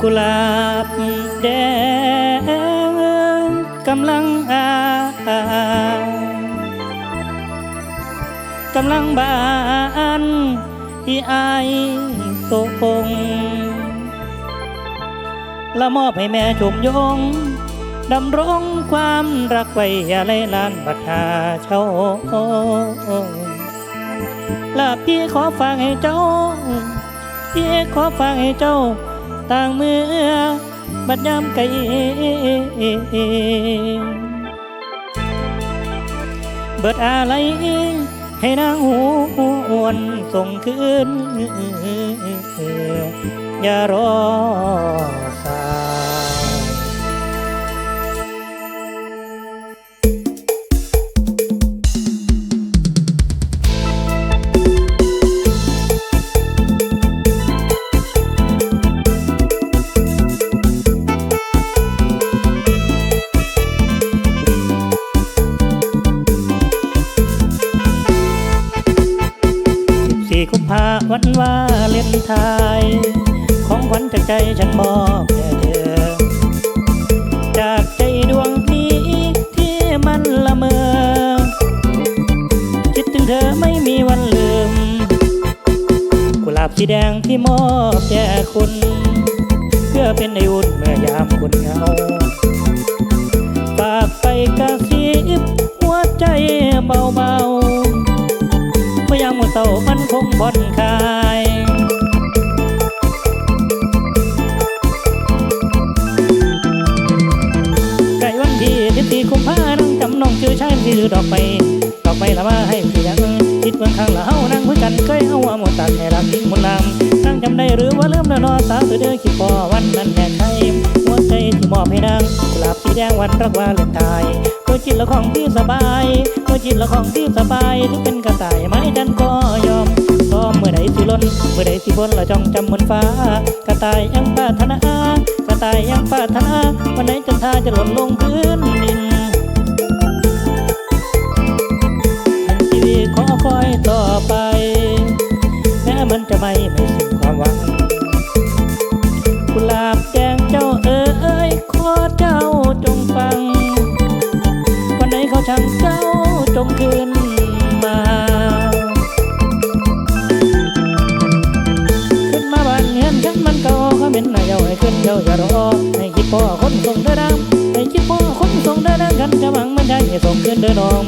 กุหลาบแดงกำลังอากำลังบานที่อายตงละมอบให้แม่ชมยงดำรงความรักไว้อย่าไล่ลานบัดหาเช่าลาพี่ขอฟังให้เจ้า พี่ขอฟังให้เจ้า ต่างเมื่อบัดยามไกลเบิดอะไรให้นางหูอวนส่งคืนอย่ารอสา ใจฉันมอบแด่เธอ จากใจดวงนี้ที่มันละเมอ คิดถึงเธอไม่มีวันลืม กุหลาบสีแดงที่มอบแด่คุณ เพื่อเป็นอุ่นเมื่อยามคุณเหงาฝากไปกระซิบหัวใจเบาๆเมื่อยามเศร้า สีกุมภานั่งจำนองชื่อชายที่ดอกไป ดอกไปละมาให้พี่ยังคิดเมืองข้างละเฮานั่งคุยกันเคยเอาว่าหมดตัดให้รักทิ้งมุนลามนั่งจำได้หรือว่าลืมแล้วนอสาวตัวเด้อคิดพอวันนั้นแม่ใครหัวใจที่มอบให้นางกลาบสีแดงวันรักวาเลนไทน์ตัวจิตละของพี่สบายตัวจิตละของพี่สบายถึงเป็นกระต่ายไม้ดันก็ยอมซ้อมเมื่อใดสิล้นเมื่อใดสิพ้นเราจ้องจำบนฟ้า กระต่ายยังปรารถนากระต่ายยังปรารถนาวันไหนจันทราจะหล่นลงพื้นดิน จะไม่ไม่สิ้นความหวังกุหลาบแดงเจ้าเอ๋ยขอเจ้าจงฟัง วันไหนเขาช่างเจ้าจงคืนมาขึ้นมาบ้านเงินฉันมันเก่าเขาเป็นนายเยาให้ขึ้นเจ้าอย่ารอให้คิดพ่อคนส่งเดินน้ำให้คิดพ่อคนส่งเดินน้ำกันจะหวังมันได้ให้ส่งขึ้นเดินนอง